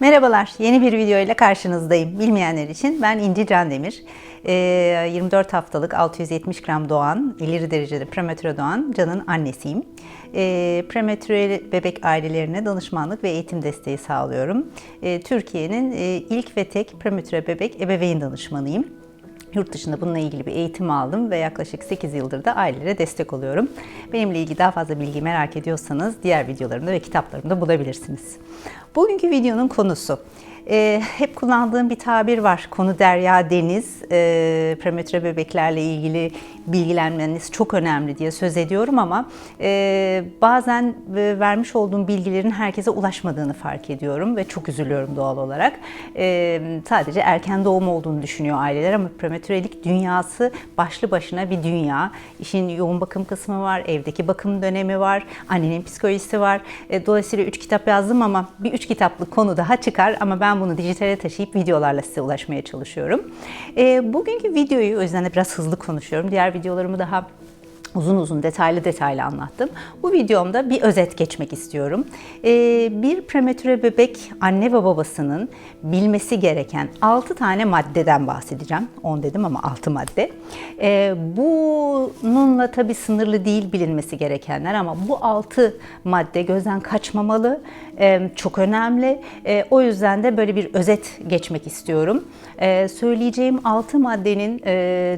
Merhabalar, yeni bir video ile karşınızdayım. Bilmeyenler için ben İnci Can Demir. Ee, 24 haftalık 670 gram doğan, ileri derecede prematüre doğan Can'ın annesiyim. Ee, prematüre bebek ailelerine danışmanlık ve eğitim desteği sağlıyorum. Ee, Türkiye'nin e, ilk ve tek prematüre bebek ebeveyn danışmanıyım. Yurt dışında bununla ilgili bir eğitim aldım ve yaklaşık 8 yıldır da ailelere destek oluyorum. Benimle ilgili daha fazla bilgi merak ediyorsanız diğer videolarımda ve kitaplarımda bulabilirsiniz. Bugünkü videonun konusu e, hep kullandığım bir tabir var. Konu derya deniz. E, prematüre bebeklerle ilgili bilgilenmeniz çok önemli diye söz ediyorum ama e, bazen e, vermiş olduğum bilgilerin herkese ulaşmadığını fark ediyorum ve çok üzülüyorum doğal olarak. E, sadece erken doğum olduğunu düşünüyor aileler ama prematürelik dünyası başlı başına bir dünya. İşin yoğun bakım kısmı var, evdeki bakım dönemi var, annenin psikolojisi var. E, dolayısıyla üç kitap yazdım ama bir üç kitaplık konu daha çıkar ama ben bunu dijitale taşıyıp videolarla size ulaşmaya çalışıyorum. E, bugünkü videoyu o yüzden de biraz hızlı konuşuyorum. Diğer videolarımı daha uzun uzun detaylı detaylı anlattım. Bu videomda bir özet geçmek istiyorum. Ee, bir prematüre bebek anne ve babasının bilmesi gereken 6 tane maddeden bahsedeceğim. 10 dedim ama 6 madde. Ee, bununla tabii sınırlı değil bilinmesi gerekenler ama bu 6 madde gözden kaçmamalı. Ee, çok önemli. Ee, o yüzden de böyle bir özet geçmek istiyorum. Ee, söyleyeceğim 6 maddenin e,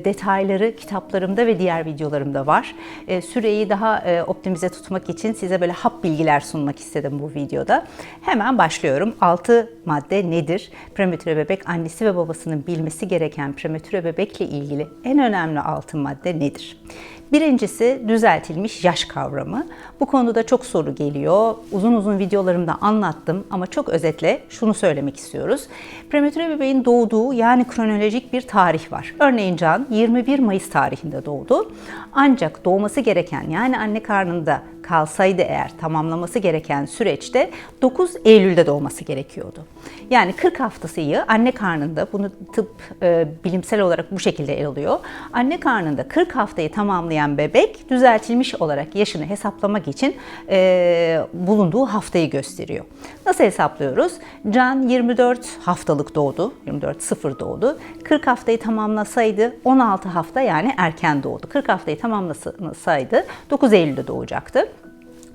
detayları kitaplarımda ve diğer videolarımda var. E, süreyi daha e, optimize tutmak için size böyle hap bilgiler sunmak istedim bu videoda. Hemen başlıyorum. 6 madde nedir? Prematüre bebek annesi ve babasının bilmesi gereken prematüre bebekle ilgili en önemli 6 madde nedir? Birincisi düzeltilmiş yaş kavramı. Bu konuda çok soru geliyor. Uzun uzun videolarımda anlattım ama çok özetle şunu söylemek istiyoruz. Prematüre bebeğin doğduğu yani kronolojik bir tarih var. Örneğin Can 21 Mayıs tarihinde doğdu. Ancak doğması gereken yani anne karnında kalsaydı eğer tamamlaması gereken süreçte 9 Eylül'de doğması gerekiyordu. Yani 40 haftasıyı anne karnında bunu tıp e, bilimsel olarak bu şekilde ele alıyor. Anne karnında 40 haftayı tamamlayan bebek düzeltilmiş olarak yaşını hesaplamak için e, bulunduğu haftayı gösteriyor. Nasıl hesaplıyoruz? Can 24 haftalık doğdu. 24 sıfır doğdu. 40 haftayı tamamlasaydı 16 hafta yani erken doğdu. 40 haftayı tamamlasaydı 9 Eylül'de doğacaktı.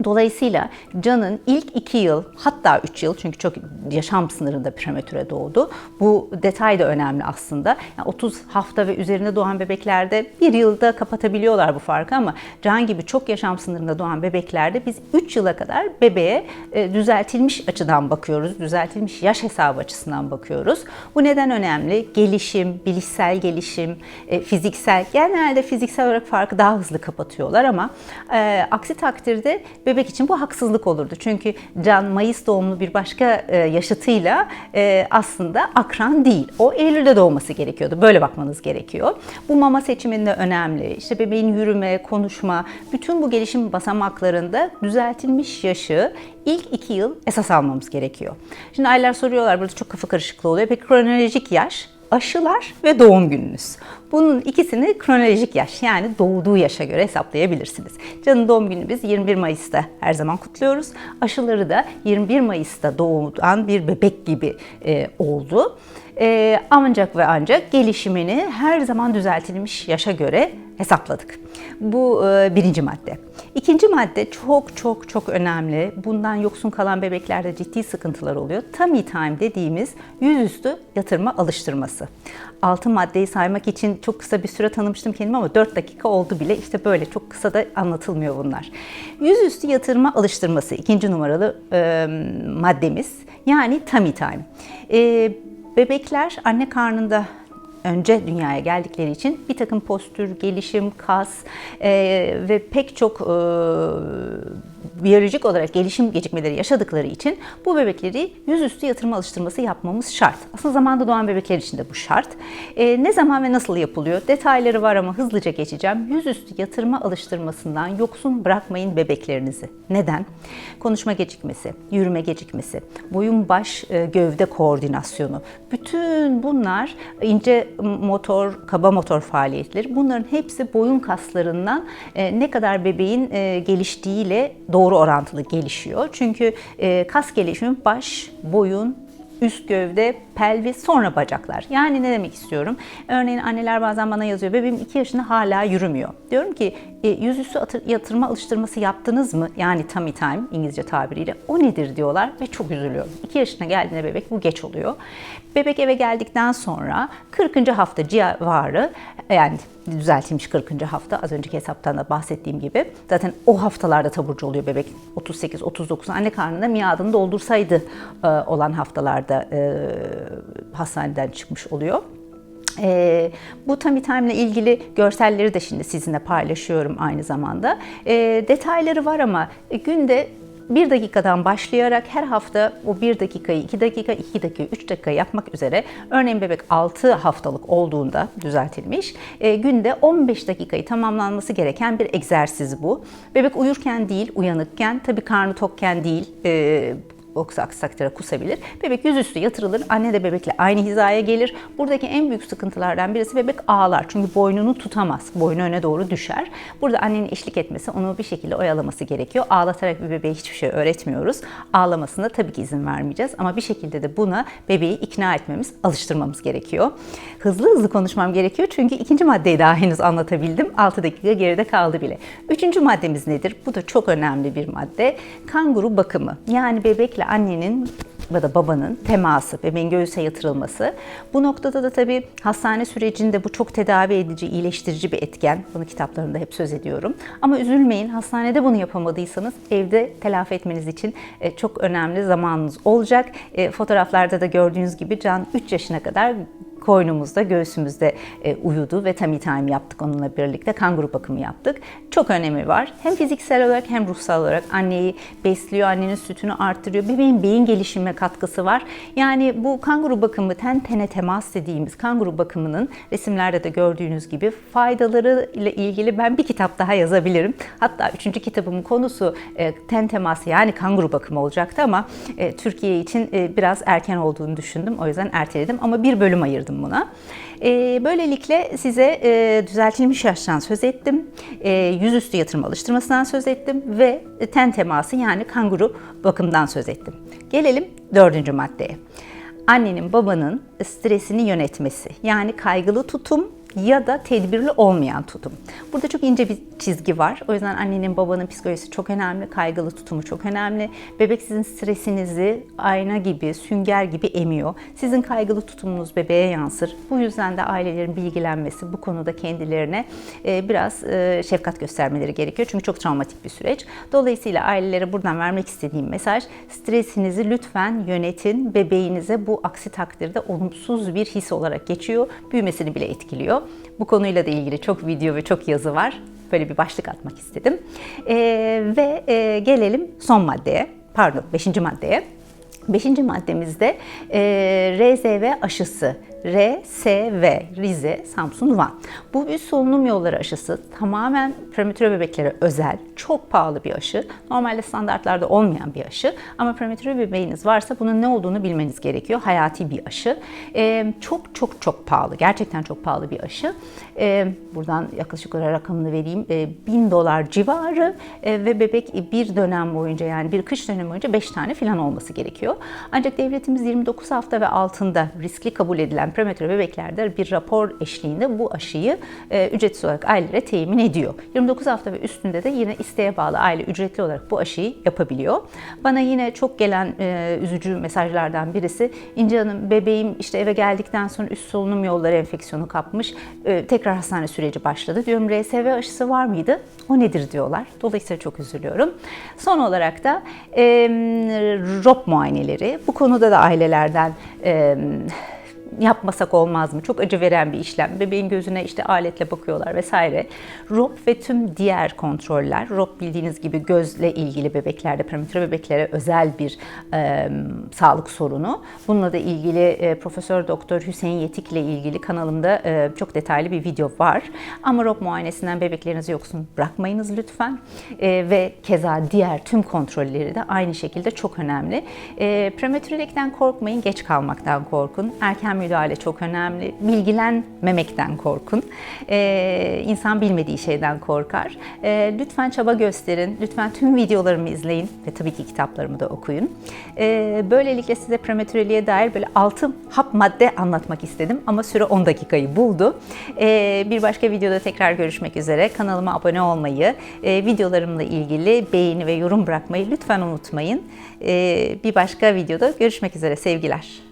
Dolayısıyla Can'ın ilk 2 yıl hatta 3 yıl çünkü çok yaşam sınırında prematüre doğdu. Bu detay da önemli aslında. Yani 30 hafta ve üzerinde doğan bebeklerde bir yılda kapatabiliyorlar bu farkı ama Can gibi çok yaşam sınırında doğan bebeklerde biz 3 yıla kadar bebeğe e, düzeltilmiş açıdan bakıyoruz. Düzeltilmiş yaş hesabı açısından bakıyoruz. Bu neden önemli? Gelişim, bilişsel gelişim, e, fiziksel. Genelde fiziksel olarak farkı daha hızlı kapatıyorlar ama e, aksi takdirde bebek için bu haksızlık olurdu. Çünkü Can Mayıs doğumlu bir başka e, yaşıtıyla e, aslında akran değil. O Eylül'de doğması gerekiyordu. Böyle bakmanız gerekiyor. Bu mama seçiminde önemli. İşte bebeğin yürüme, konuşma, bütün bu gelişim basamaklarında düzeltilmiş yaşı ilk iki yıl esas almamız gerekiyor. Şimdi aileler soruyorlar burada çok kafa karışıklığı oluyor. Peki kronolojik yaş aşılar ve doğum gününüz. Bunun ikisini kronolojik yaş yani doğduğu yaşa göre hesaplayabilirsiniz. Can'ın doğum günü biz 21 Mayıs'ta her zaman kutluyoruz. Aşıları da 21 Mayıs'ta doğan bir bebek gibi e, oldu. E, ancak ve ancak gelişimini her zaman düzeltilmiş yaşa göre hesapladık. Bu e, birinci madde. İkinci madde çok çok çok önemli. Bundan yoksun kalan bebeklerde ciddi sıkıntılar oluyor. Tummy time dediğimiz yüzüstü yatırma alıştırması. Altı maddeyi saymak için çok kısa bir süre tanımıştım kendimi ama 4 dakika oldu bile. İşte böyle çok kısa da anlatılmıyor bunlar. Yüzüstü yatırma alıştırması ikinci numaralı e, maddemiz. Yani tummy time. E, bebekler anne karnında önce dünyaya geldikleri için bir takım postür, gelişim, kas e, ve pek çok e, biyolojik olarak gelişim gecikmeleri yaşadıkları için bu bebekleri yüzüstü yatırma alıştırması yapmamız şart. Aslında zamanda doğan bebekler için de bu şart. E, ne zaman ve nasıl yapılıyor? Detayları var ama hızlıca geçeceğim. Yüzüstü yatırma alıştırmasından yoksun bırakmayın bebeklerinizi. Neden? Konuşma gecikmesi, yürüme gecikmesi, boyun baş e, gövde koordinasyonu. Bütün bunlar ince motor, kaba motor faaliyetleri. Bunların hepsi boyun kaslarından e, ne kadar bebeğin e, geliştiğiyle doğru orantılı gelişiyor. Çünkü e, kas gelişimi baş, boyun, üst gövde, pelvis, sonra bacaklar. Yani ne demek istiyorum? Örneğin anneler bazen bana yazıyor, bebeğim 2 yaşında hala yürümüyor. Diyorum ki e, yüzüstü atır- yatırma alıştırması yaptınız mı? Yani tummy time İngilizce tabiriyle. O nedir diyorlar ve çok üzülüyorum. 2 yaşına geldiğinde bebek bu geç oluyor. Bebek eve geldikten sonra 40. hafta civarı yani düzeltilmiş 40. hafta az önceki hesaptan da bahsettiğim gibi zaten o haftalarda taburcu oluyor bebek 38 39 anne karnında miadını doldursaydı e, olan haftalarda e, hastaneden çıkmış oluyor. Ee, bu tummy time ile ilgili görselleri de şimdi sizinle paylaşıyorum aynı zamanda. Ee, detayları var ama günde bir dakikadan başlayarak her hafta o bir dakikayı, iki dakika, iki dakika, üç dakika yapmak üzere örneğin bebek 6 haftalık olduğunda düzeltilmiş e, günde 15 dakikayı tamamlanması gereken bir egzersiz bu. Bebek uyurken değil, uyanıkken, tabii karnı tokken değil, e, Yoksa aksi takdirde kusabilir. Bebek yüzüstü yatırılır. Anne de bebekle aynı hizaya gelir. Buradaki en büyük sıkıntılardan birisi bebek ağlar. Çünkü boynunu tutamaz. Boynu öne doğru düşer. Burada annenin eşlik etmesi, onu bir şekilde oyalaması gerekiyor. Ağlatarak bir bebeğe hiçbir şey öğretmiyoruz. Ağlamasına tabii ki izin vermeyeceğiz. Ama bir şekilde de buna bebeği ikna etmemiz, alıştırmamız gerekiyor. Hızlı hızlı konuşmam gerekiyor. Çünkü ikinci maddeyi daha henüz anlatabildim. 6 dakika geride kaldı bile. Üçüncü maddemiz nedir? Bu da çok önemli bir madde. Kanguru bakımı. Yani bebekle annenin ya da babanın teması, bebeğin göğüse yatırılması. Bu noktada da tabii hastane sürecinde bu çok tedavi edici, iyileştirici bir etken. Bunu kitaplarımda hep söz ediyorum. Ama üzülmeyin, hastanede bunu yapamadıysanız evde telafi etmeniz için e, çok önemli zamanınız olacak. E, Fotoğraflarda da gördüğünüz gibi Can 3 yaşına kadar koynumuzda, göğsümüzde e, uyudu ve tummy time yaptık onunla birlikte. Kanguru bakımı yaptık. Çok önemi var. Hem fiziksel olarak hem ruhsal olarak anneyi besliyor, annenin sütünü arttırıyor. Bebeğin beyin gelişimine katkısı var. Yani bu kanguru bakımı, ten tene temas dediğimiz kanguru bakımının resimlerde de gördüğünüz gibi faydaları ile ilgili ben bir kitap daha yazabilirim. Hatta üçüncü kitabımın konusu e, ten teması yani kanguru bakımı olacaktı ama e, Türkiye için e, biraz erken olduğunu düşündüm. O yüzden erteledim ama bir bölüm ayırdım buna. E, böylelikle size e, düzeltilmiş yaştan söz ettim. E, yüzüstü yatırım alıştırmasından söz ettim ve ten teması yani kanguru bakımdan söz ettim. Gelelim dördüncü maddeye. Annenin babanın stresini yönetmesi yani kaygılı tutum ya da tedbirli olmayan tutum. Burada çok ince bir çizgi var. O yüzden annenin babanın psikolojisi çok önemli, kaygılı tutumu çok önemli. Bebek sizin stresinizi ayna gibi, sünger gibi emiyor. Sizin kaygılı tutumunuz bebeğe yansır. Bu yüzden de ailelerin bilgilenmesi, bu konuda kendilerine e, biraz e, şefkat göstermeleri gerekiyor. Çünkü çok travmatik bir süreç. Dolayısıyla ailelere buradan vermek istediğim mesaj stresinizi lütfen yönetin. Bebeğinize bu aksi takdirde olumsuz bir his olarak geçiyor. Büyümesini bile etkiliyor. Bu konuyla da ilgili çok video ve çok yazı var. Böyle bir başlık atmak istedim. Ee, ve e, gelelim son maddeye, pardon beşinci maddeye. Beşinci maddemizde e, RZV aşısı. RSV, Rize, Samsun, Van. Bu üst solunum yolları aşısı tamamen prematüre bebeklere özel, çok pahalı bir aşı. Normalde standartlarda olmayan bir aşı. Ama prematüre bebeğiniz varsa bunun ne olduğunu bilmeniz gerekiyor. Hayati bir aşı. Ee, çok çok çok pahalı, gerçekten çok pahalı bir aşı. Ee, buradan yaklaşık olarak rakamını vereyim. Ee, 1000 dolar civarı ee, ve bebek bir dönem boyunca yani bir kış dönemi boyunca 5 tane falan olması gerekiyor. Ancak devletimiz 29 hafta ve altında riskli kabul edilen prematüre bebeklerde bir rapor eşliğinde bu aşıyı e, ücretsiz olarak ailelere temin ediyor. 29 hafta ve üstünde de yine isteğe bağlı aile ücretli olarak bu aşıyı yapabiliyor. Bana yine çok gelen e, üzücü mesajlardan birisi İnce Hanım bebeğim işte eve geldikten sonra üst solunum yolları enfeksiyonu kapmış. E, tekrar hastane süreci başladı. Diyorum RSV aşısı var mıydı? O nedir diyorlar. Dolayısıyla çok üzülüyorum. Son olarak da e, ROP muayeneleri. Bu konuda da ailelerden e, yapmasak olmaz mı? Çok acı veren bir işlem. Bebeğin gözüne işte aletle bakıyorlar vesaire. ROP ve tüm diğer kontroller. ROP bildiğiniz gibi gözle ilgili bebeklerde, prematüre bebeklere özel bir e, sağlık sorunu. Bununla da ilgili e, Profesör Doktor Hüseyin Yetik ile ilgili kanalımda e, çok detaylı bir video var. Ama ROP muayenesinden bebeklerinizi yoksun bırakmayınız lütfen. E, ve keza diğer tüm kontrolleri de aynı şekilde çok önemli. E, prematürelikten korkmayın, geç kalmaktan korkun. Erken müdahale çok önemli. Bilgilenmemekten korkun. Ee, insan bilmediği şeyden korkar. Ee, lütfen çaba gösterin. Lütfen tüm videolarımı izleyin ve tabii ki kitaplarımı da okuyun. Ee, böylelikle size prematüreliğe dair böyle altı hap madde anlatmak istedim ama süre 10 dakikayı buldu. Ee, bir başka videoda tekrar görüşmek üzere. Kanalıma abone olmayı, e, videolarımla ilgili beğeni ve yorum bırakmayı lütfen unutmayın. Ee, bir başka videoda görüşmek üzere sevgiler.